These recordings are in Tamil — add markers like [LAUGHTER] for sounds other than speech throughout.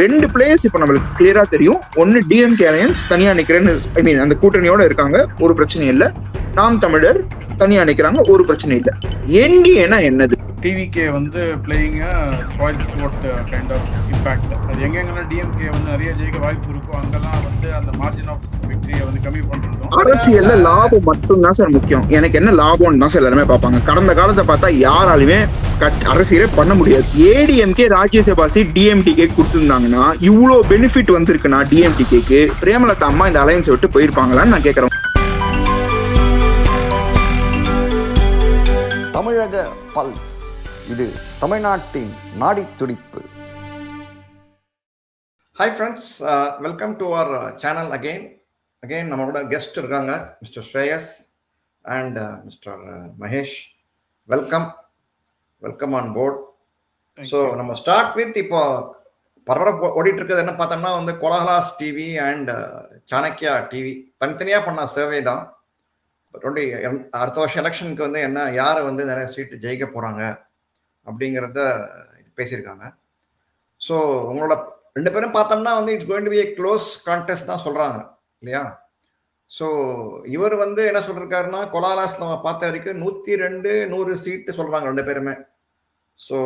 ரெண்டு பிளேயர்ஸ் இப்போ நம்மளுக்கு கிளியரா தெரியும். ஒன்னு டிஎம்கே அலையன்ஸ் தனியா நிக்கிறேன்னு ஐ மீன் அந்த கூட்டணியோட இருக்காங்க. ஒரு பிரச்சனையும் இல்ல. நாம் தமிழர் தனியா நிக்கிறாங்க. ஒரு பிரச்சனை இல்ல. என்டிஏனா என்னது? டிவிகே வந்து playing spoil sport kind of impact அது எங்கெங்கெல்லாம் டிஎம்கே வந்து நிறைய ஜெயிக்க வாய்ப்பு இருக்கோ அங்கெல்லாம் வந்து அந்த மார்ஜின் ஆஃப் விக்டரியை வந்து கம்மி பண்ணுறதும் அரசியல்ல லாபம் மட்டும்தான் சார் முக்கியம். எனக்கு என்ன லாபம்னு தான் சார் எல்லாருமே பார்ப்பாங்க. கடந்த காலத்தை பார்த்தா யாராலுமே அரசியலே பண்ண முடியாது. ஏடிஎம்கே ராஜ்யசபா சீட் டிஎம்டிகே கொடுத்துருந்தாங்கன்னா இவ்வளோ பெனிஃபிட் வந்திருக்குன்னா டிஎம்டிகேக்கு பிரேமலதா அம்மா இந்த அலையன்ஸ் விட்டு போயிருப்பாங்களான்னு நான் கேட்கறேன் தமிழக பல்ஸ் இது தமிழ்நாட்டின் நாடி துடிப்பு. Hi friends welcome to our channel again again நம்மளோட கெஸ்ட் இருக்காங்க mister Shreyas and mister Mahesh welcome welcome on board so நம்ம ஸ்டார்ட் வித் இப்போ பரபரப்பு ஓடிட்டு இருக்கிறது என்ன பார்த்தோம்னா வந்து Kolahalas TV and Chanakya TV. தனித்தனியாக பண்ண சர்வே தான். டுவெண்ட்டி அடுத்த வருஷம் எலெக்ஷனுக்கு வந்து என்ன யார் வந்து நிறைய சீட்டு ஜெயிக்க போகிறாங்க அப்படிங்கிறத பேசியிருக்காங்க. ஸோ உங்களோட ரெண்டு பேரும் பார்த்தோம்னா வந்து it's going to be close contest தான் சொல்கிறாங்க இல்லையா? ஸோ இவர் வந்து என்ன சொல்லிருக்காருன்னா கொலாலாஸ் நம்ம பார்த்த வரைக்கும் நூற்றி ரெண்டு நூறு சீட்டு சொல்கிறாங்க ரெண்டு பேருமே. ஸோ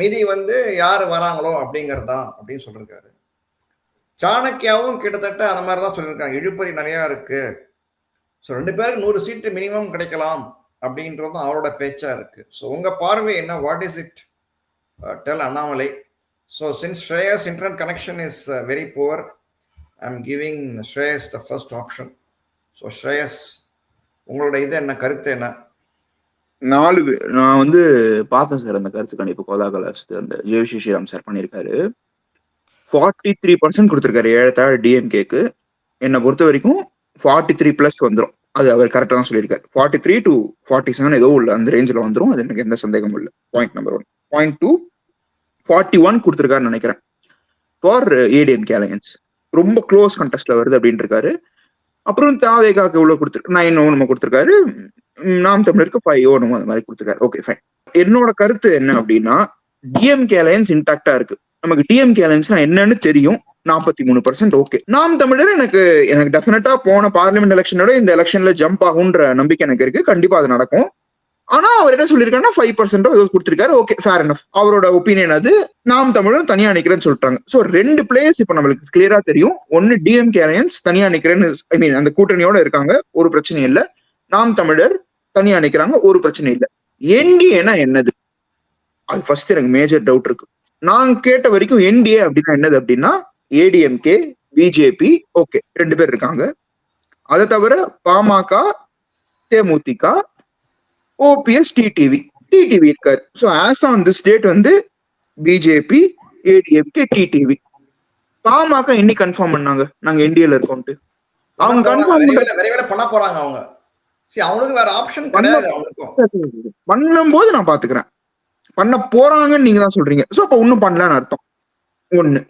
மீதி வந்து யார் வராங்களோ அப்படிங்கிறது தான் அப்படின்னு சொல்லியிருக்காரு சாணக்கியாவும் கிட்டத்தட்ட அந்த மாதிரி தான் சொல்லியிருக்காங்க. இழுப்பறி நிறையா இருக்குது ஸோ ரெண்டு பேருக்கு நூறு சீட்டு மினிமம் கிடைக்கலாம் அப்படின்றதும் அவரோட பேச்சா இருக்கு. ஸோ உங்க பார்வை என்ன? What is it tell Annamalai. So since Shreyas internet connection is very poor I am giving Shreyas the first option so Shreyas உங்களோட இது என்ன? கருத்து என்ன? நாலு பேர் நான் வந்து பார்த்தேன் சார் அந்த கருத்து கணிப்பு கோலா கலாஸ் அந்த ஜெயவிஸ்ரீ ஸ்ரீராம் சார் பண்ணியிருக்காரு. ஃபார்ட்டி த்ரீ பர்சன்ட் கொடுத்துருக்காரு ஏழத்தாழ் டிஎம்கேக்கு என்னை பொறுத்த வரைக்கும் ஃபார்ட்டி த்ரீ ப்ளஸ் வந்துடும் அது அவர் கரெக்டாக தான் சொல்லியிருக்காரு. Forty three to forty seven ஏதோ உள்ள அந்த ரேஞ்சில் வந்துடும் அது எனக்கு எந்த சந்தேகமும் இல்லை. Point number one point two forty one கொடுத்துருக்காருன்னு நினைக்கிறேன். ஃபார் ஏடிஎம்கே அலையன்ஸ் ரொம்ப க்ளோஸ் கண்டெஸ்ட்டில் வருது அப்படின்ட்டு இருக்காரு. அப்புறம் தாவேகாக்கு இவ்வளோ கொடுத்துருக்கு நைன் ஓ நம்ம கொடுத்துருக்காரு. நாம் தமிழருக்கு ஃபைவ் ஓ நம்ம அந்த மாதிரி கொடுத்துருக்காரு. ஓகே ஃபைன் என்னோட கருத்து என்ன அப்படின்னா டிஎம்கே அலையன்ஸ் இன்டாக்டா இருக்கு. நமக்கு டிஎம்கே அலையன்ஸ்னா என்னன்னு தெரியும். நாற்பத்தி மூணு பர்சன்ட் ஓகே நாம் தமிழர் எனக்கு எனக்கு டெஃபினட்டா போன பார்லிமெண்ட் எலெக்ஷனோட இந்த எலெக்ஷன்ல ஜம்ப் ஆகுன்ற நம்பிக்கை எனக்கு இருக்கு. கண்டிப்பா அது நடக்கும். ஆனா அவர் என்ன சொல்லியிருக்காருன்னா ஃபைவ் பர்சன்டோ ஏதோ கொடுத்திருக்காரு. Okay fair enough. அவரோட ஒப்பீனியன் அது. நாம் தமிழரும் தனியா நிக்கிறேன்னு சொல்லிட்டாங்க. சோ ரெண்டு பிளேயர்ஸ் இப்ப நம்மளுக்கு கிளியரா தெரியும். ஒன்னு டிஎம்கே அலையன்ஸ் தனியா நிக்கிறேன்னு ஐ மீன் அந்த கூட்டணியோட இருக்காங்க. ஒரு பிரச்சனையும் இல்லை. நாம் தமிழர் தனியா நிக்கிறாங்க ஒரு பிரச்சனை இல்ல. என்டிஏனா என்னது? அது ஃபர்ஸ்ட் எனக்கு மேஜர் டவுட் இருக்கு. நான் கேட்ட வரைக்கும் என்டிஏ அப்படின்னா என்னது அப்படின்னா ஏடிஎம்கே பிஜேபி ஓகே ரெண்டு பேர் இருக்காங்க. அதை தவிர PMK DMDK OPS TTV TTV இருக்காரு so as on this date வந்து பிஜேபி ஏடிஎம்கே டிடிவி பாமக இன்னைக்கு கன்ஃபார்ம் பண்ணாங்க. நாங்க என்டிஏல இருக்கோம்ட்டு. அவங்க கன்ஃபார்ம் பண்ண போறாங்க அவங்க. சரி அவங்களுக்கு வேற ஆப்ஷன் கிடையாது பண்ணும்போது நான் பாத்துக்கிறேன். பண்ண போறாங்கன்னு நீங்க தான் சொல்றீங்க. சோ அப்ப ஒண்ணும் பண்ணலன்னு அர்த்தம். ஒண்ணு.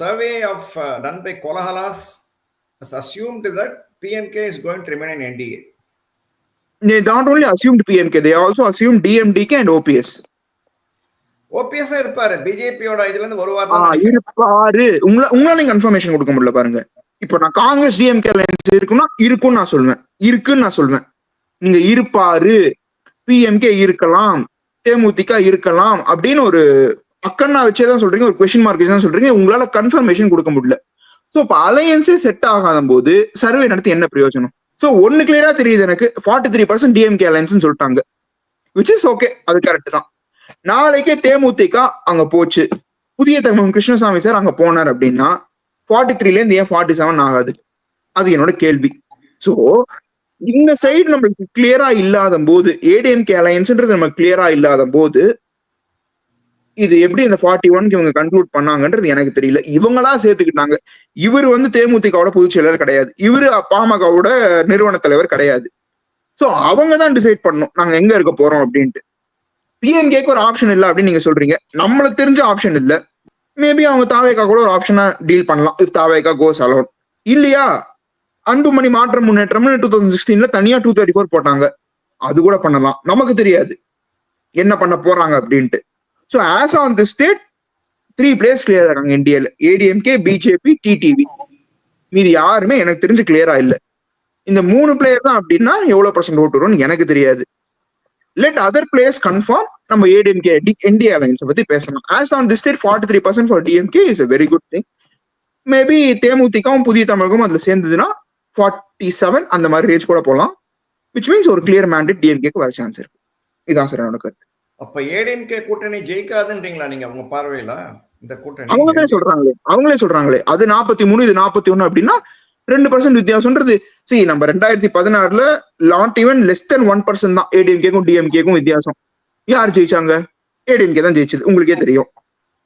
Survey of uh, done by Kolahalas has assumed that PMK is going to remain in NDA. they not only assumed PMK, they also assumed DMDK and OPS. OPS -ஆ இருப்பாரு. பிஜேபியோட இதுல இருந்து வாரம் இருப்பாரு. உங்கள உங்களால நீங்க கன்ஃபர்மேஷன் கொடுக்க முடியல பாருங்க. இப்போ நான் காங்கிரஸ் டிஎம்கே அலையன்ஸ் இருக்குன்னா இருக்குன்னு நான் சொல்லுவேன் இருக்குன்னு நான் சொல்லுவேன் நீங்க இருப்பாரு. பிஎம்கே இருக்கலாம். தேமுதிக இருக்கலாம் அப்படின்னு ஒரு அக்கன்னா வச்சே தான் சொல்றீங்க ஒரு கொஸ்டின் மார்க் தான் சொல்றீங்க. உங்களால கன்ஃபர்மேஷன் கொடுக்க முடியல. ஸோ இப்போ அலையன்ஸே செட் ஆகாத போது சர்வே நடத்தி என்ன பிரயோஜனம்? ஸோ ஒன்னு கிளியரா தெரியுது எனக்கு. Forty three percent DMK alliance சொல்லிட்டாங்க. விச் இஸ் ஓகே அது கரெக்ட் தான். நாளைக்கே தேமுதிக அங்க போச்சு. புதிய தமிழ் கிருஷ்ணசாமி சார் அங்க போனார் அப்படின்னா ஃபார்ட்டி த்ரீல இருந்து ஏன் ஃபார்ட்டி செவன் ஆகாது? அது என்னோட கேள்வி. சோ இந்த சைடு நம்மளுக்கு கிளியரா இல்லாத போது ஏடிஎம்கே அலையன்ஸ்ன்றது நம்ம கிளியரா இல்லாத போது இது எப்படி இந்த ஃபார்ட்டி ஒன்க்கு இவங்க கன்க்ளூட் பண்ணாங்கன்றது எனக்கு தெரியல. இவங்களா சேர்த்துக்கிட்டாங்க. இவர் வந்து தேமுதிகவோட பொதுச் செயலர் கிடையாது. இவரு பாமகவோட நிறுவன தலைவர் கிடையாது. சோ அவங்க தான் டிசைட் பண்ணணும். நாங்க எங்க இருக்க போறோம் அப்படின்ட்டு. பிஎம்கேக்கு ஒரு ஆப்ஷன் இல்ல அப்படின்னு நீங்க சொல்றீங்க. நம்மளுக்கு தெரிஞ்ச ஆப்ஷன் இல்ல. மேபி அவங்க தாவேக்கா கூட ஒரு ஆப்ஷனா டீல் பண்ணலாம் இஃப் தாவேக்கா கோஸ் அலோன் இல்லையா? அன்புமணி மாற்றம் முன்னேற்றம்னு டூ தௌசண்ட் சிக்ஸ்டீன்ல தனியா டூ தேர்ட்டி ஃபோர் போட்டாங்க. அது கூட பண்ணலாம். நமக்கு தெரியாது. என்ன பண்ண போறாங்க அப்படின்ட்டு. So as on the state three place clear ஆகாங்க இந்தியால ஏடிஎம்கே பிஜேபி டிடிவி மீதி யாருமே எனக்கு தெரிஞ்சு கிளியரா இல்லை. இந்த மூணு பிளேயர் தான் அப்படின்னா எவ்வளவு பர்சன்ட் ஓட்டு வரும்னு எனக்கு தெரியாது. லெட் அதர் பிளேயர்ஸ் கன்ஃபார்ம் நம்ம ஏடிஎம்கே இந்தியா அலையன்ஸை பத்தி பேசணும் as on this state forty three percent for DMK is a very good thing maybe தேமுதிகவும் புதிய தமிழகம் அதுல சேர்ந்ததுன்னா ஃபார்ட்டி செவன் அந்த மாதிரி ரேஞ்ச் கூட போகலாம் விச் மீன்ஸ் ஒரு கிளியர் மேண்டேட் டிஎம்கேக்கு வர சான்ஸ் இருக்கு. இதான் சார் என்னோட கருத்து. அப்ப ஏடிஎம்கே கூட்டணி ஜெயிக்காதுன்றீங்களா நீங்க உங்க பார்வையில? இந்த கூட்டணி? அவங்களே சொல்றாங்களே. அவங்களே சொல்றாங்களே. அது நாற்பத்தி மூணு இது நாற்பத்தி ஒண்ணு அப்படின்னா ரெண்டு பர்சன்ட் வித்தியாசம்ன்றது சரி நம்ம ரெண்டாயிரத்தி பதினாறுல lot even less than one percent தான் ஏடிஎம்கேக்கும் டிஎம்கேக்கும் வித்தியாசம். யார் ஜெயிச்சாங்க? ஏடிஎம்கே தான் ஜெயிச்சது. உங்களுக்கே தெரியும்.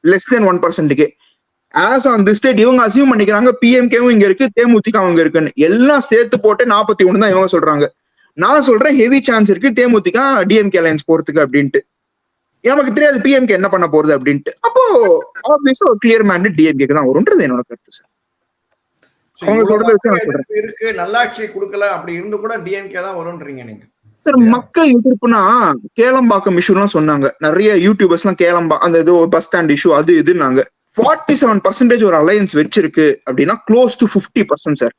லெஸ் தென் ஒன் பர்சன்ட்டுக்கே ஆஸ் ஆன் தி ஸ்டேட் இவங்க அசியூம் பண்ணிக்கிறாங்க. பிஎம்கேவும் இங்க இருக்கு தேமுதிக அவங்க இருக்குன்னு. எல்லாம் சேர்த்து போட்டு நாற்பத்தி ஒண்ணு தான் இவங்க சொல்றாங்க. நான் சொல்றேன் ஹெவி சான்ஸ் இருக்கு தேமுதிக டிஎம்கே அலையன்ஸ் போறதுக்கு அப்படின்ட்டு. நமக்கு தெரியாது பிஎம்கே என்ன பண்ண போறது அப்படின்ட்டு. அப்போ ஆப்வியஸா ஒரு கிளியர் மேண்டேட் டிஎம்கேக்கு தான் வரும்ன்றது என்னோட கருத்து சார் அவங்க சொல்றதை வச்சு இருக்கு நல்லாட்சி கொடுக்கல அப்படி இருந்து கூட டிஎம்கே தான் வரும்ன்றீங்க நீங்க. சார் மக்கள் எதிர்ப்புனா கேளம்பாக்கம் இஷ்யூலாம் சொன்னாங்க. நிறைய யூடியூபர்ஸ் எல்லாம் கேளம்பா அந்த இது பஸ் ஸ்டாண்ட் இஷ்யூ அது இதுனாங்க ஃபார்ட்டி செவன் பர்சன்டேஜ் ஒரு அலையன்ஸ் வச்சிருக்கு அப்படின்னா close to fifty percent sir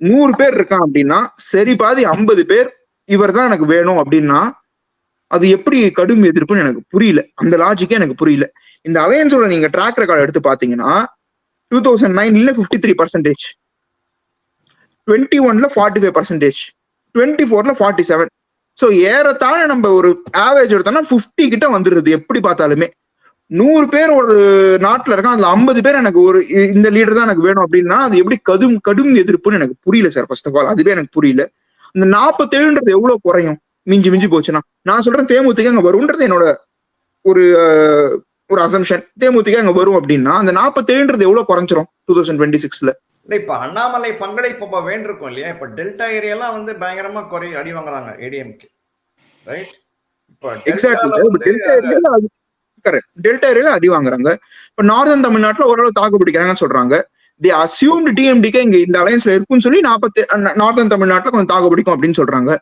நூறு பேர் இருக்கான் அப்படின்னா சரி பாதி ஐம்பது பேர் இவர் தான் எனக்கு வேணும் அப்படின்னா அது எப்படி கடும் எதிர்ப்புன்னு எனக்கு புரியல. அந்த லாஜிக்கே எனக்கு புரியல. இந்த அலையன்ஸோட நீங்க ட்ராக் ரெக்கார்ட் எடுத்து பாத்தீங்கன்னா டூ தௌசண்ட் நைன்ல ஃபிஃப்டி த்ரீ பர்சன்டேஜ் டுவெண்ட்டி ஒன்ல ஃபார்ட்டி ஃபைவ் பர்சன்டேஜ் டுவெண்ட்டி ஃபோர்ல ஃபார்ட்டி செவன் ஸோ ஏறத்தாழ நம்ம ஒரு ஆவரேஜ் எடுத்தோம்னா ஃபிஃப்டி கிட்ட வந்துடுது எப்படி பார்த்தாலுமே. நூறு பேர் ஒரு நாட்டுல இருக்கான் அதுல ஐம்பது பேர் எனக்கு ஒரு இந்த லீடர் தான் எனக்கு வேணும் அப்படின்னா அது எப்படி கடும் கடும் எதிர்ப்புன்னு எனக்கு புரியல சார் ஃபர்ஸ்ட் ஆஃப் ஆல் அதுவே எனக்கு புரியல. இந்த நாற்பத்தேழுன்றது எவ்வளவு குறையும்? மிஞ்சி மிஞ்சி போச்சுன்னா. நான் சொல்றேன் தேமுதிக அங்க வரும்ன்றது என்னோட ஒரு ஒரு அசம்ஷன் தேமுதிக அங்க வரும் அப்படின்னா அந்த நாற்பத்தேழுன்றது எவ்வளவு குறைஞ்சிரும்? டூ தௌசண்ட் டுவெண்ட்டி சிக்ஸ்ல இல்ல இப்ப அண்ணாமலை பங்களிப்பு இப்ப வேண்டிருக்கும் இல்லையா? இப்ப டெல்டா ஏரியாலாம் வந்து பயங்கரமா குறை அடி வாங்குறாங்க ஏடிஎம்கே ரைட் வந்து டெல்டா ஏரியால அடி வாங்குறாங்க. இப்ப நார்தன் தமிழ்நாட்டுல ஓரளவு தாக்கு பிடிக்கிறாங்கன்னு சொல்றாங்க. தி அசியூம்டு டிஎம்டிகே இங்க இந்த அலையன்ஸ்ல இருக்குன்னு சொல்லி நாற்பத்தி நார்தன் தமிழ்நாட்டுல கொஞ்சம் தாக்கு பிடிக்கும் அப்படின்னு சொல்றாங்க.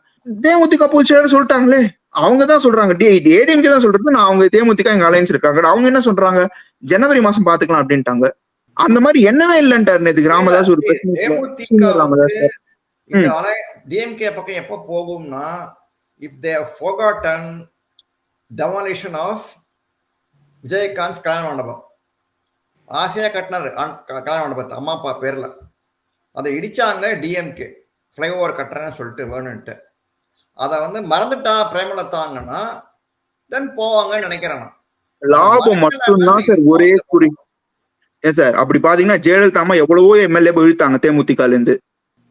தேமுதிக பூச்சியாரு சொல்லிட்டாங்களே. அவங்க தான் சொல்றாங்க. ஏடிஎம்கே தான் சொல்றது. நான் அவங்க தேமுதிக எங்க அலையன்ஸ் இருக்காங்க. அவங்க என்ன சொல்றாங்க? ஜனவரி மாசம் பாத்துக்கலாம் அப்படின்ட்டாங்க. அந்த மாதிரி என்னவே இல்லன்ட்டாரு நேத்து ராமதாஸ் ஒரு ராமதாஸ் டிஎம்கே பக்கம் எப்ப போகும்னா if they forgotten demolition of Vijayakanth கல்யாண மண்டபம் ஆசையா கட்டினாரு கல்யாண மண்டபத்தை அம்மா அப்பா பேர்ல. அதை இடிச்சாங்க டிஎம்கே ஃப்ளைஓவர் கட்டுறேன்னு சொல்லிட்டு வேணுன்ட்டு அதை வந்து மறந்துட்டா பிரேமலதாங்கன்னா தென் போவாங்கன்னு நினைக்கிறேன் நான். லாபம் மட்டும்தான் சார் ஒரே குறி ஏன் சார் அப்படி பாத்தீங்கன்னா ஜெயலலிதா அம்மா எவ்வளவோ எம்எல்ஏ இழுத்தாங்க தேமுதிகல இருந்து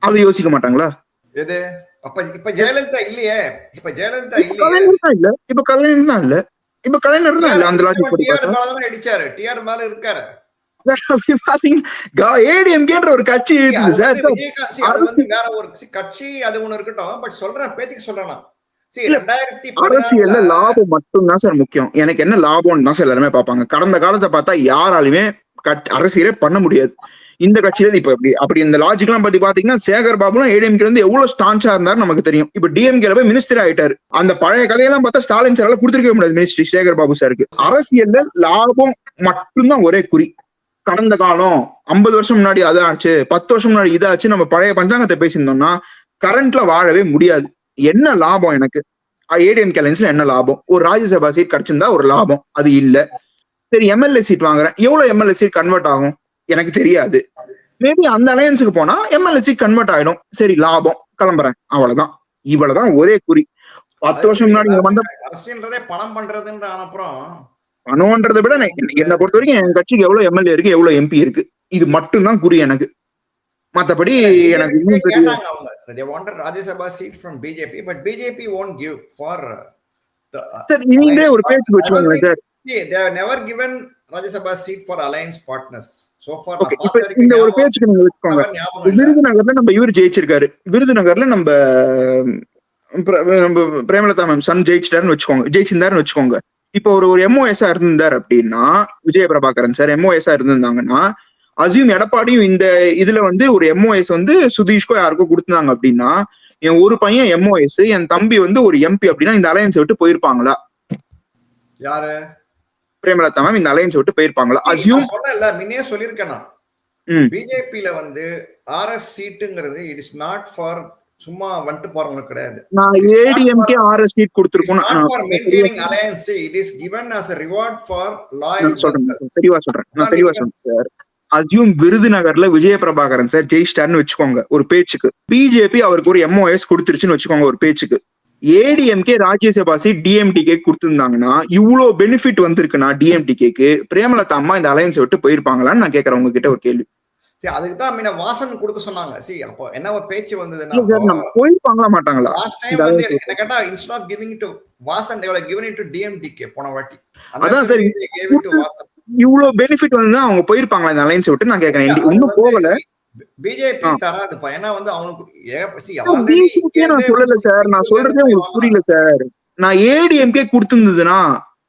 அது யோசிக்க மாட்டாங்களா? எது? அப்ப இப்ப ஜெயலலிதா இல்லையே. இப்ப ஜெயலலிதா இல்ல. இப்ப கலைஞர் தான் இல்ல. இப்ப கலைஞர் தான் அந்த லாஜிக் படி அடிச்சாரு டிஆர் மேல இருக்காரு. [LAUGHS] ஏடிஎம்கேன்ற ஒரு கட்சி இழுத்துது சார். வேற ஒரு கட்சி அது ஒண்ணு இருக்கட்டும். பட் சொல்றேன் பேத்திக்கு சொல்றேன் அரசியல்ல லாபம் மட்டும்தான் சார் முக்கியம். எனக்கு என்ன லாபம்னு தான் சார் எல்லாருமே பார்ப்பாங்க. கடந்த காலத்தை பார்த்தா யாராலுமே அரசியலே பண்ண முடியாது. இந்த கட்சியில இப்ப அப்படி அப்படி இந்த லாஜிக் எல்லாம் பத்தி பாத்தீங்கன்னா சேகர் பாபுலாம் ஏடிஎம்கே இருந்து எவ்வளவு ஸ்டான்ஸா இருந்தாரு நமக்கு தெரியும். இப்ப டிஎம்கேல போய் மினிஸ்டர் ஆயிட்டாரு. அந்த பழைய கதையெல்லாம் பார்த்தா ஸ்டாலின் சாரால கொடுத்துருக்கவே முடியாது மினிஸ்டர் சேகர் பாபு சாருக்கு அரசியல்ல லாபம் மட்டும்தான் ஒரே குறி. கடந்த காலம் ஐம்பது வருஷம் முன்னாடி அதாச்சு பத்து வருஷம் முன்னாடி இதாச்சு நம்ம பழைய பஞ்சாங்கத்தை பேசியிருந்தோம்னா கரண்ட்ல வாழவே முடியாது. என்ன லாபம் எனக்கு? ஏடிஎம் கேலன்ஸ்ல என்ன லாபம்? ஒரு ராஜ்யசபா சீட் கிடைச்சிருந்தா ஒரு லாபம். அது இல்ல. சரி எம்எல்ஏ சீட் வாங்குறேன். எவ்வளவு எம்எல்ஏ சீட் கன்வெர்ட் ஆகும்? எனக்கு தெரியாது. மேபி அந்த அலையன்ஸுக்கு போனா எம்எல்ஏ சீட் கன்வெர்ட் ஆயிடும். சரி லாபம். கிளம்புறேன். அவ்வளவுதான். இவ்வளவுதான் ஒரே குறி. பத்து வருஷம் முன்னாடி வந்த அரசியல்ன்றதே பணம் பண்றதுன்ற அப்புறம். பணம்ன்றதை விட என்ன- பொறுத்த வரைக்கும் என் கட்சிக்கு எவ்வளவு எம்எல்ஏ இருக்கு எவ்வளவு எம்பி இருக்கு. இது மட்டும்தான் குறி எனக்கு. மத்தபடி எனக்கு இன்னும் பெரிய they wanted Rajya Sabha seat from BJP but BJP won't give for the sir நீங்களே ஒரு பேச்சுக்கு வச்சுக்கோங்களேன் sir they have never given Rajya Sabha partners so far okay இப்ப இந்த ஒரு பேச்சுக்கு நீங்க வச்சுக்கோங்க. விருதுநகர்ல நம்ம இவர் ஜெயிச்சிருக்காரு. விருதுநகர்ல நம்ம நம்ம பிரேமலதா மேம் சன் ஜெயிச்சிட்டாருன்னு வச்சுக்கோங்க. ஜெயிச்சிருந்தாருன்னு வச்சுக்கோங்க. இப்போ ஒரு ஒரு எம்ஓஎஸ்ஆ இருந்தார் அப்படின்னா விஜய பிரபாகரன் சார் எம்ஓஎஸ்ஆ இருந்திருந்தாங்கன்னா அசியூம் எடப்பாடியும் இந்த இதுல வந்து ஒரு எம்ஓஎஸ் வந்து சுதீஷ்கோ யாருக்கோ கொடுத்தாங்க அப்படின்னா என் ஒரு பையன் எம்ஓஎஸ் என் தம்பி வந்து ஒரு எம்பி அப்படின்னா இந்த அலையன்ஸ் விட்டு போயிருப்பாங்களா? யாரு? பிரேமலதா மேம் இந்த அலையன்ஸ் விட்டு போயிருப்பாங்களா? அசியூம் சொன்னேன்ல முன்னே சொல்லியிருக்கேன். பிஜேபியில வந்து ஆர்எஸ் சீட்டுங்கிறது இட் இஸ் நாட் ஃபார் சும்மா வந்துட்டு போறவங்க கிடையாது. நான் ஏடிஎம்கே ஆர்எஸ் சீட் கொடுத்துருக்கோம் for alliance it is given as a reward for நான் சொல்றேன் தெளிவா சொல்றேன் நான் தெளிவா சொல்றேன் சார் அசியூம் விருதுநகர்ல விஜய பிரபாகரன் சார் ஜெயிச்சிட்டாருன்னு வச்சுக்கோங்க ஒரு பேச்சுக்கு. பிஜேபி அவருக்கு ஒரு எம்ஓஎஸ் கொடுத்துருச்சுன்னு வச்சுக்கோங்க ஒரு பேச்சுக்கு. ஏடிஎம்கே ராஜ்யசபா சீட் டிஎம்டிகே கொடுத்திருந்தாங்கன்னா இவ்வளவு பெனிஃபிட் வந்திருக்குன்னா டிஎம்டிகேக்கு பிரேமலதா அம்மா இந்த அலையன்ஸ் விட்டு போயிருப்பாங்களான்னு நான் கேட்கறேன். உங்ககிட்ட ஒரு கேள்வி. சரி அதுக்கு தான் முன்ன வாசன் கொடுக்க சொன்னாங்க. சி அப்போ என்ன பேச்சு சார் வந்ததுன்னா போயிருப்பாங்களா மாட்டாங்களா? லாஸ்ட் டைம் வந்து என்ன கேட்டா instead of giving to Vasan given it to DMDK போன வாட்டி. அதான் சரி. இவ்வளவு பெனிஃபிட் வந்து அவங்க போயிருப்பாங்களா இந்த அலையன்ஸ் விட்டு? நான் கேட்கறேன். அது இன்னும் போகல. பிஜேபி. தராதுப்பா ஏன்னா வந்து அவனுக்கு நான் சொல்லல சார். நான் சொல்றதே உங்களுக்கு புரியல சார். நான் ஏடிஎம்கே கொடுத்திருந்ததுன்னா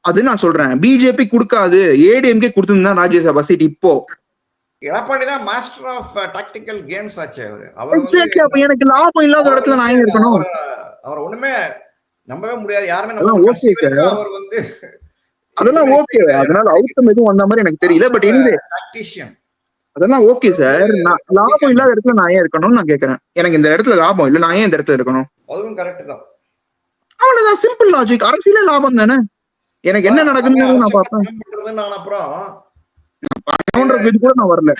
அது நான் சொல்றேன். பிஜேபி கொடுக்காது. ஏடிஎம்கே கொடுத்திருந்தா ராஜ்யசபா சீட் இப்போ. எடப்பாடி தான் மாஸ்டர் ஆஃப் டாக்டிக்கல் கேம்ஸ் ஆச்சு அவரு. எக்ஸாக்ட்லி அப்ப எனக்கு லாபம் இல்லாத இடத்துல நான் இருக்கணும்? அவர் ஒண்ணுமே நம்பவே முடியாது. யாருமே okay, sir. அவர் வந்து அதெல்லாம் [LAUGHS] ஓகே அதனால அவுட்கம் எதுவும் வந்த மாதிரி எனக்கு தெரியல. பட் எனிவே டாக்டிஷியன் அதெல்லாம் ஓகே சார் நான் லாபம் இல்லாத இடத்துல நான் ஏன் இருக்கணும்னு நான் கேக்குறேன். எனக்கு இந்த இடத்துல லாபம் இல்ல நான் ஏன் இந்த இடத்துல இருக்கணும்? அதுவும் கரெக்ட் தான். அவ்வளவுதான் சிம்பிள் லாஜிக் அரசியலே லாபம் தானே? எனக்கு என்ன நடக்குதுன்னு நான் பண்றது நான் அப்புறம் பணம்ன்றது கூட நான் வரல.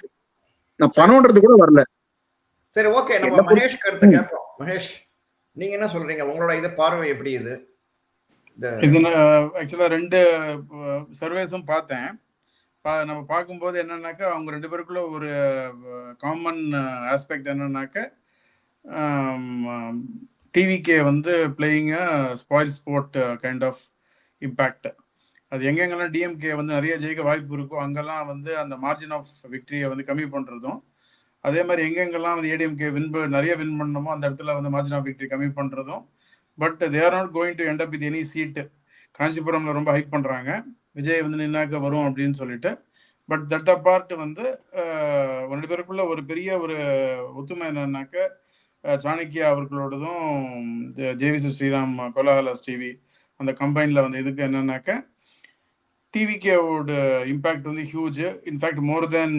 நான் பணம்ன்றது கூட வரல. சரி ஓகே நம்ம மகேஷ் கருத்து கேட்போம். மகேஷ் நீங்க என்ன சொல்றீங்க? உங்களோட இது பார்வை எப்படி இது? இது ஆக்சுவலாக ரெண்டு சர்வேஸும் பார்த்தேன். நம்ம பார்க்கும்போது என்னன்னாக்கா அவங்க ரெண்டு பேருக்குள்ள ஒரு காமன் ஆஸ்பெக்ட் என்னன்னாக்க டிவிக்கே வந்து playing spoil sport kind of impact அது எங்கெங்கெல்லாம் டிஎம்கே வந்து நிறைய ஜெயிக்க வாய்ப்பு இருக்கோ அங்கெல்லாம் வந்து அந்த மார்ஜின் ஆஃப் விக்டரியை வந்து கம்மி பண்ணுறதும் அதே மாதிரி எங்கெங்கெல்லாம் வந்து ஏடிஎம்கே வின் நிறைய வின் பண்ணணுமோ அந்த இடத்துல வந்து மார்ஜின் ஆஃப் விக்ட்ரி கம்மி பண்ணுறதும் but they're not going to end up with any seat காஞ்சிபுரம்ல ரொம்ப ஹைப் பண்ணுறாங்க விஜய் வந்து நின்னாக்க வரும் அப்படின்னு சொல்லிட்டு. பட் தட் அப்பார்ட் வந்து ரெண்டு பேருக்குள்ள ஒரு பெரிய ஒரு ஒத்துமை என்னன்னாக்க சாணக்கியா அவர்களோடதும் ஜேவிசி ஸ்ரீராம் கோலாகலாஸ் டிவி அந்த கம்பைனில் வந்து இதுக்கு என்னன்னாக்க டிவிகேவோட இம்பேக்ட் வந்து huge in fact more than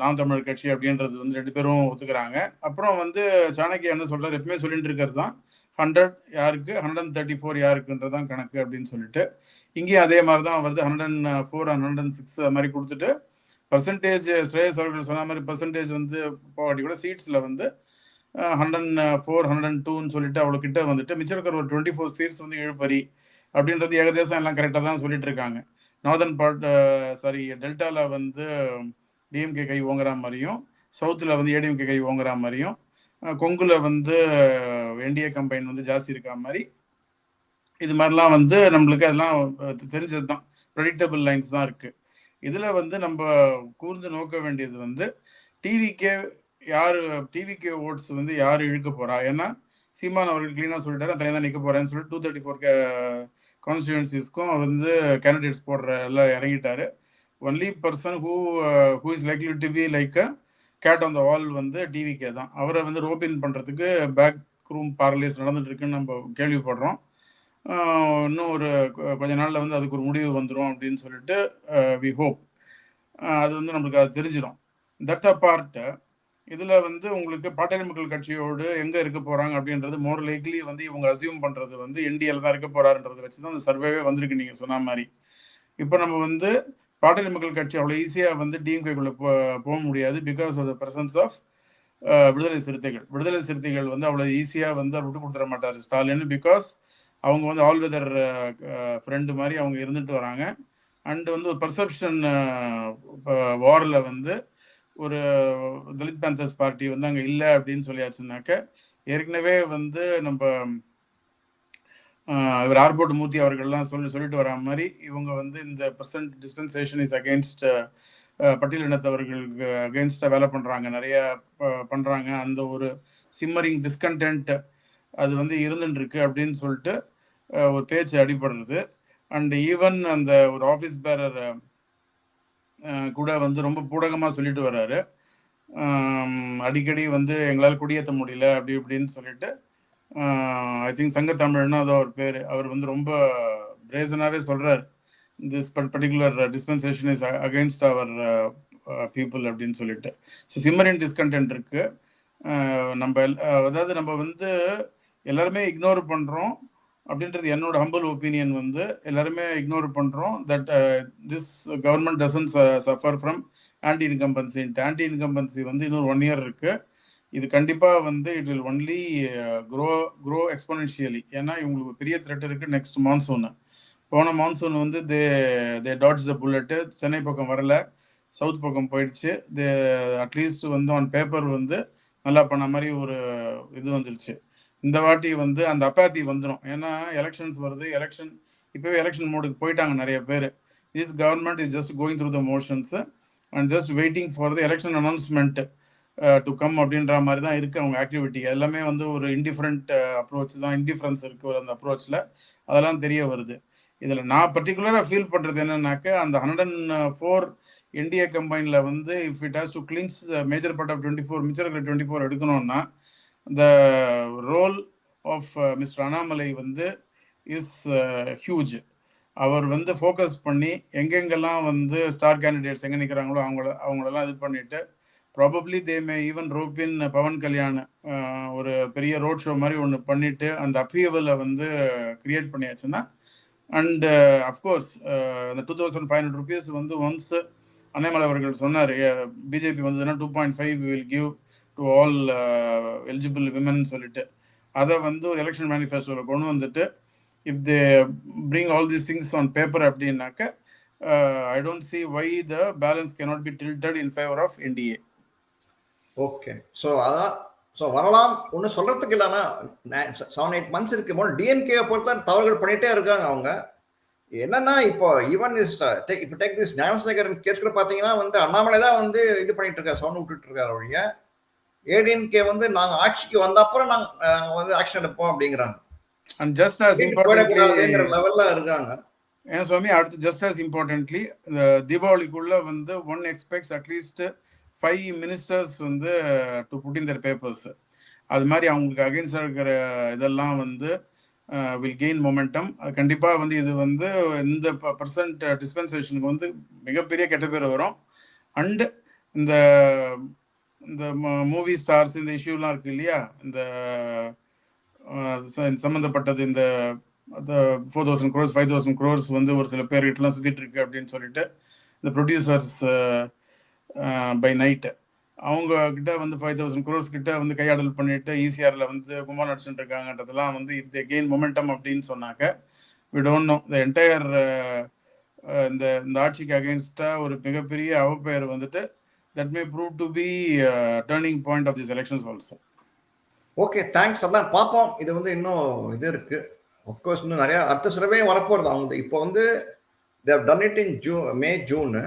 நாம் தமிழர் கட்சி அப்படின்றது வந்து ரெண்டு பேரும் ஒத்துக்கிறாங்க. அப்புறம் வந்து சாணக்கியா என்ன சொல்கிறார் எப்பவுமே சொல்லிட்டு இருக்கிறது தான். ஹண்ட்ரட் யாருக்கு? ஹண்ட்ரட் அண்ட் தேர்ட்டி ஃபோர் யாருக்குன்றதான் கணக்கு அப்படின்னு சொல்லிட்டு இங்கேயும் அதே மாதிரி தான் வருது. Hundred and four hundred and six அது மாதிரி கொடுத்துட்டு பர்சன்டேஜ் ஸ்ரேயஸ் அவர்கள் சொன்ன மாதிரி பர்சன்டேஜ் வந்து போகாட்டி கூட சீட்ஸில் வந்து ஹண்ட்ரட் ஃபோர் ஹண்ட்ரட் அண்ட் டூன்னு சொல்லிட்டு அவ்வளோ கிட்ட வந்துட்டு மிச்சம் இருக்கிற ஒரு டுவெண்ட்டி ஃபோர் சீட்ஸ் வந்து இழுபறி அப்படின்றது ஏகதேசம் எல்லாம் கரெக்டாக தான் சொல்லிட்டு இருக்காங்க. நார்தன் பார்ட் சாரி டெல்டாவில் வந்து டிஎம்கே கை ஓங்குற மாதிரியும் சவுத்தில் வந்து ஏடிஎம்கே கை ஓங்குற மாதிரியும் கொங்குல வந்து என்டிஏ கம்பைன் வந்து ஜாஸ்தி இருக்கா மாதிரி இது மாதிரிலாம் வந்து நம்மளுக்கு அதெல்லாம் தெரிஞ்சது தான் ப்ரெடிக்டபிள் லைன்ஸ் தான் இருக்கு. இதுல வந்து நம்ம கூர்ந்து நோக்க வேண்டியது வந்து டிவிக்கே யார் டிவிகே ஓட்ஸ் வந்து யார் இழுக்க போறா? ஏன்னா சீமான் அவர்கள் கிளீனாக சொல்லிட்டாரு தனியாக தான் நிற்க போறேன்னு சொல்லிட்டு டூ தேர்ட்டி ஃபோர் கான்ஸ்டியூன்சிஸ்க்கும் வந்து கேண்டிடேட்ஸ் போடுற எல்லாம் இறங்கிட்டாரு. Only person who who is likely to be like cat on the wall வந்து டிவிக்கே தான். அவரை வந்து ரோபின் பண்ணுறதுக்கு பேக் ரூம் பார்லேஸ் நடந்துட்டு இருக்குன்னு நம்ம கேள்விப்படுறோம். இன்னும் ஒரு கொஞ்ச நாளில் வந்து அதுக்கு ஒரு முடிவு வந்துடும் அப்படின்னு சொல்லிட்டு வி ஹோப் அது வந்து நம்மளுக்கு அது தெரிஞ்சிடும் தட் பார்ட் இதில் வந்து உங்களுக்கு பாட்டாளி மக்கள் கட்சியோடு எங்கே இருக்க போகிறாங்க அப்படின்றது மோர் லைக்லி வந்து இவங்க அசியூம் பண்ணுறது வந்து என்டிஎல் தான் இருக்க போகிறாருன்றதை வச்சு தான் அந்த சர்வேவே வந்திருக்கு நீங்கள் சொன்ன மாதிரி. இப்போ நம்ம வந்து பாட்டாளி மக்கள் கட்சி அவ்வளோ ஈஸியாக வந்து டிஎம்கேக்குள்ளே போ போக முடியாது because of the presence of விடுதலை சிறுத்தைகள். விடுதலை சிறுத்தைகள் வந்து அவ்வளோ ஈஸியாக வந்து அவர் விட்டு கொடுத்துட மாட்டார் ஸ்டாலின் பிகாஸ் அவங்க வந்து ஆல் வெதர் ஃப்ரெண்டு மாதிரி அவங்க இருந்துட்டு வராங்க. அண்டு வந்து ஒரு uh, பர்செப்ஷன் வாரில் வந்து ஒரு uh, தலித் பேந்தர்ஸ் பார்ட்டி வந்து அங்கே இல்லை அப்படின்னு சொல்லியாச்சுனாக்க ஏற்கனவே வந்து நம்ம இவர் ஆர்போட் மூர்த்தி அவர்கள்லாம் சொல்லி சொல்லிட்டு வரா மாதிரி இவங்க வந்து இந்த பிரசன்ட் டிஸ்பென்சேஷன் இஸ் அகேன்ஸ்ட் பட்டியலினத்தவர்களுக்கு அகேன்ஸ்டாக வேலை பண்ணுறாங்க நிறைய ப- அந்த ஒரு சிம்மரிங் டிஸ்கண்டென்ட் அது வந்து இருந்துட்டுருக்கு அப்படின்னு சொல்லிட்டு ஒரு பேச்சு அடிபடுறது அண்ட் ஈவன் அந்த ஒரு ஆஃபீஸ் பேரர் கூட வந்து ரொம்ப பூடகமாக சொல்லிட்டு வர்றாரு. அடிக்கடி வந்து எங்களால் குடியேற்ற முடியல அப்படி இப்படின்னு சொல்லிட்டு ஐ திங்க் சங்கத்தமிழ்னா அது அவர் பேர். அவர் வந்து ரொம்ப பிரேசனாகவே சொல்கிறார் this par- particular uh, dispensation அவர் பீப்புள் அப்படின்னு சொல்லிட்டு. ஸோ சிம்மரின் டிஸ்கண்டென்ட் இருக்கு. நம்ம எல்- அதாவது நம்ம வந்து எல்லாருமே இக்னோர் பண்ணுறோம் அப்படின்றது என்னோட ஹம்பிள் ஒப்பீனியன் வந்து எல்லாருமே இக்னோர் பண்ணுறோம் that this government doesn't suffer from anti incumbency anti incumbency வந்து இன்னொரு ஒன் இயர் இருக்குது இது கண்டிப்பாக வந்து it will only grow grow exponentially ஏன்னா இவங்களுக்கு பெரிய த்ரெட் இருக்குது நெக்ஸ்ட் மான்சூன் போன மான்சூன் வந்து they they that's the bullet Chennai பக்கம் வரல சவுத் பக்கம் போயிடுச்சு. தே அட்லீஸ்ட் வந்து ஆன் பேப்பர் வந்து நல்லா பண்ண மாதிரி ஒரு இது வந்துருச்சு. இந்த வாட்டி வந்து அந்த அப்பாத்தி வந்துடும் ஏன்னா எலெக்ஷன்ஸ் வருது எலெக்ஷன் இப்போவே எலெக்ஷன் மோடுக்கு போயிட்டாங்க நிறைய பேர். This government is just going through the motions and just waiting for the election announcement to come அப்படின்ற மாதிரி தான் இருக்கு அவங்க ஆக்டிவிட்டி எல்லாமே வந்து ஒரு இன்டிஃப்ரெண்ட் அப்ரோச் தான். இன்டிஃபரன்ஸ் இருக்கு ஒரு அந்த அப்ரோச்சில் அதெல்லாம் தெரிய வருது. இதில் நான் பர்டிகுலராக ஃபீல் பண்ணுறது என்னன்னாக்க அந்த ஹண்ட்ரட் அண்ட் ஃபோர் என்டிஏ கம்பைனில் வந்து if it has to cleanse major part of twenty four mixture இருக்கிற டுவெண்ட்டி ஃபோர் எடுக்கணும்னா the role of mister Annamalai வந்து இஸ் ஹியூஜ் அவர் வந்து ஃபோக்கஸ் பண்ணி எங்கெங்கெல்லாம் வந்து ஸ்டார் கேண்டிடேட்ஸ் எங்கே நிற்கிறாங்களோ அவங்கள அவங்களெல்லாம் இது பண்ணிவிட்டு probably they may even rope in Pawan Kalyan ஒரு பெரிய ரோட் ஷோ மாதிரி ஒன்று பண்ணிட்டு அந்த அப்பீவலை வந்து கிரியேட் பண்ணியாச்சுன்னா அண்டு அஃப்கோர்ஸ் அந்த two thousand five hundred rupees வந்து ஒன்ஸ் அண்ணாமலை அவர்கள் சொன்னார் பிஜேபி வந்ததுன்னா two point five will give to all eligible women சொல்லிட்டு. அதை வந்து ஒரு எலெக்ஷன் மேனிஃபெஸ்டோவில் கொண்டு வந்துட்டு if they bring all these things on paper அப்படின்னாக்க I don't see why the balance cannot be tilted in favour of NDA okay so அதான் ஸோ வரலாம். ஒன்றும் சொல்றதுக்கு இல்லைன்னா செவன் எயிட் மந்த்ஸ் இருக்கு போது டிஎம்கே பொறுத்த தவறுகள் பண்ணிட்டே இருக்காங்க அவங்க. என்னன்னா இப்போ ஈவன் இஸ் டேக் இப்போ டேக் திஸ் ஞானசேகரன் கேஸ் கூட பார்த்தீங்கன்னா வந்து அண்ணாமலை தான் வந்து இது பண்ணிட்டு இருக்காரு சவுண்ட் விட்டுட்டு இருக்காரு ஒழிய. ஏடிஎம்கே வந்து நாங்கள் ஆட்சிக்கு வந்த அப்புறம் நாங்கள் வந்து ஆக்ஷன் எடுப்போம் அப்படிங்கிறாங்க. அண்ட் ஜஸ்ட் போயிடக்கூடாதுங்கிற இம்பார்ட்டன்ட்லி லெவல்ல இருக்காங்க. ஏன் சுவாமி அடுத்து ஜஸ்ட் ஆஸ் இம்பார்ட்டன்ட்லி தீபாவளிக்குள்ள வந்து one expects at least five ministers வந்து to put in their papers அது மாதிரி அவங்களுக்கு அகேன்ஸ்டாக இருக்கிற இதெல்லாம் வந்து வில் கெயின் மொமெண்டம் கண்டிப்பாக வந்து இது வந்து இந்த பர்சன்ட் டிஸ்பென்சேஷனுக்கு வந்து மிகப்பெரிய கெட்ட பேர் வரும். அண்டு இந்த இந்த மூவி ஸ்டார்ஸ் இந்த இஷ்யூலாம் இருக்கு இல்லையா? இந்த ச- சம்மந்தப்பட்டது இந்த four thousand crores five thousand crores வந்து ஒரு சில பேர்கிட்டலாம் சுற்றிட்டு இருக்கு அப்படின்னு சொல்லிட்டு இந்த ப்ரொடியூசர்ஸ் பை நைட்டு அவங்க கிட்ட வந்து ஃபைவ் தௌசண்ட் குரோர்ஸ் கிட்ட வந்து கையாடல் பண்ணிட்டு ஈசிஆர்ல வந்து கும்பல் நடிச்சுட்டு இருக்காங்கன்றதெல்லாம் வந்து இஃப் தே கெயின் மொமெண்டம் அப்படின்னு சொன்னாக்க we don't know the entire இந்த இந்த ஆட்சிக்கு அகேன்ஸ்டா ஒரு மிகப்பெரிய அவப்பெயர் வந்துட்டு that may prove to be turning point of this elections also okay thanks அதான் பார்ப்போம். இது வந்து இன்னும் இது இருக்கு. கோர்ஸ் இன்னும் நிறைய அடுத்த சிறவே வரப்போறது. அவங்க இப்போ வந்து தேவ் டன் இட் இன் ஜூ மே ஜூனு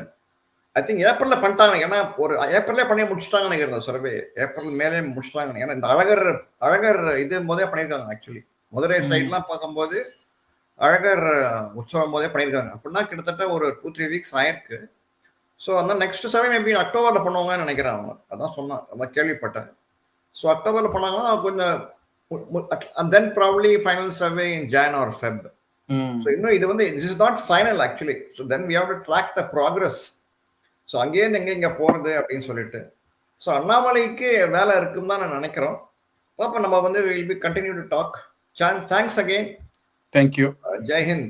ஐ திங்க் ஏப்ரல்ல பண்ணிட்டாங்க. ஏன்னா ஒரு ஏப்ரல்லே பண்ணி முடிச்சிட்டாங்கன்னு நினைக்கிறேன் சர்வே. ஏப்ரல் மேலே முடிச்சிட்டாங்க ஏன்னா இந்த அழகர் அழகர் இது போதே பண்ணியிருக்காங்க ஆக்சுவலி மதுரை. சைட்லாம் பார்க்கும்போது அழகர் உற்சவம் போதே பண்ணியிருக்காங்க. அப்படின்னா கிட்டத்தட்ட ஒரு டூ த்ரீ வீக்ஸ் ஆயிருக்கு. ஸோ அந்த நெக்ஸ்ட் சர்வே மேபி அக்டோபரில் பண்ணுவாங்கன்னு நினைக்கிறேன் அவங்க. அதான் சொன்னான் அதான் கேள்விப்பட்டேன். ஸோ அக்டோபரில் பண்ணாங்கன்னா கொஞ்சம் then probably final survey in Jan or Feb so இன்னும் இது வந்து this is not final actually so then we have to track the progress so அங்கேருந்து எங்கே இங்கே போகிறது அப்படின்னு சொல்லிட்டு. ஸோ அண்ணாமலைக்கு வேலை இருக்குன்னு தான் நான் நினைக்கிறோம். பாப்பா நம்ம வந்து will be continue to talk thanks again thank you Jai Hind